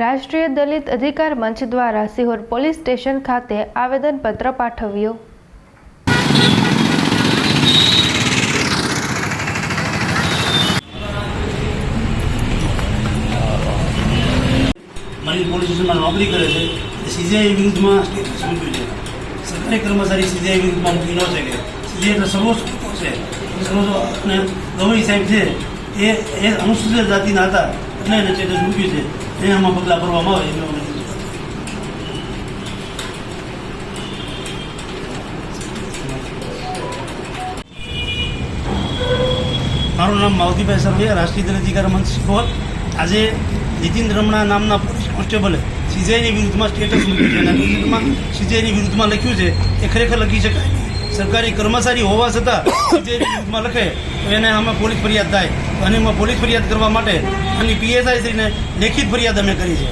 રાષ્ટ્રીય દલિત અધિકાર મંચ દ્વારા સિહોર પોલીસ સ્ટેશન ખાતે આવેદનપત્ર પાઠવ્યું. મારી પોલીસ સ્ટેશનમાં નોકરી કરે છે સીજીઆઈ વિરુદ્ધમાં મૂક્યું છે. સરકારી કર્મચારી સીજીઆઈ વિરુદ્ધમાં મૂકી ન શકે. સીજીઆઈ એટલે સર્વોચ્ચ છે. સર્વોચ્ચ અને ગવઈ સાહેબ છે, એ એ અનુસૂચિત જાતિના હતા. એટલે ચેતસ મૂક્યું છે એને આમાં પગલાં ભરવામાં આવે, એનો મારું નામ માવતીભાઈ સરવૈયા રાષ્ટ્રીય દલિત અધિકાર મંચ શિકોર આજે નીતિન રમણા નામના કોન્સ્ટેબલે સીજીઆઈની વિરુદ્ધમાં સ્ટેટસ મૂક્યું છે અને વિરુદ્ધમાં સીજીઆઈની વિરુદ્ધમાં લખ્યું છે એ ખરેખર લખી શકાય. સરકારી કર્મચારી હોવા છતાં સીજીઆઈની વિરુદ્ધમાં લખે તો એને આમાં પોલીસ ફરિયાદ થાય. અને એમાં પોલીસ ફરિયાદ કરવા માટે અને પીએસઆઈ શ્રીને લેખિત ફરિયાદ અમે કરી છે.